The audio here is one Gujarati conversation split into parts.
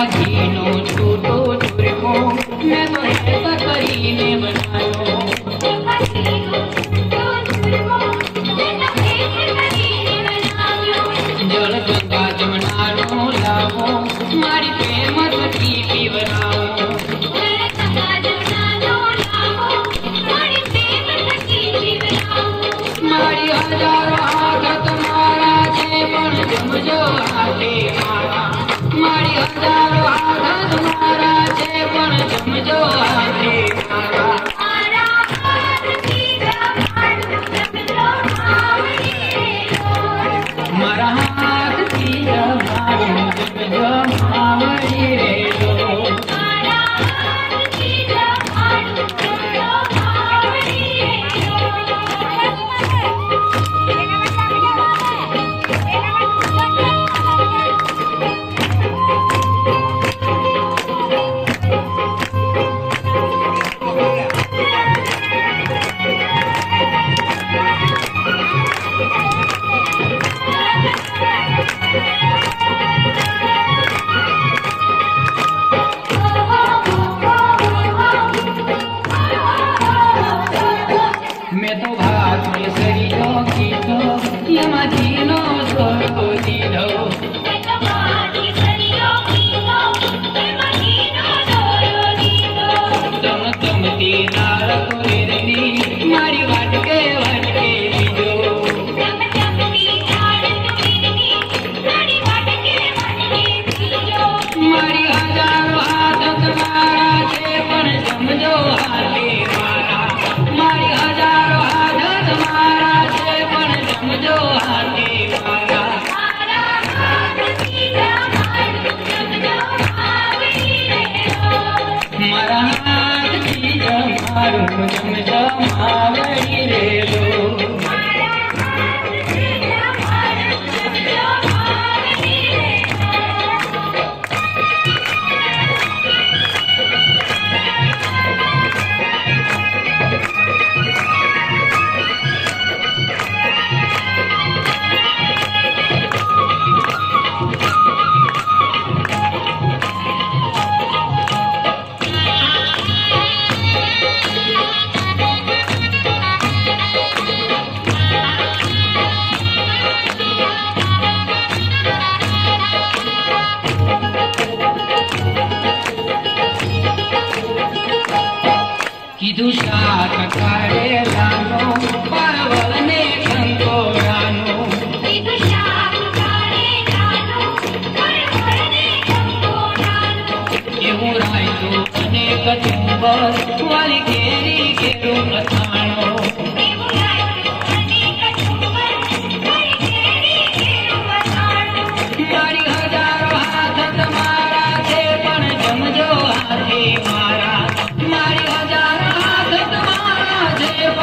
નાખીનો છૂટો ચૂરકો મેં કરીને બનાવ્યો જળ ગંગા જમનારો લાવો મારી પ્રેમ Magandang કીધું શાક કરેલાનો પર્વ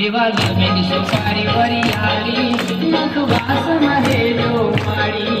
દિવાળી મેં સુપારી વરી આલી નખ વાસ મહેલો માળી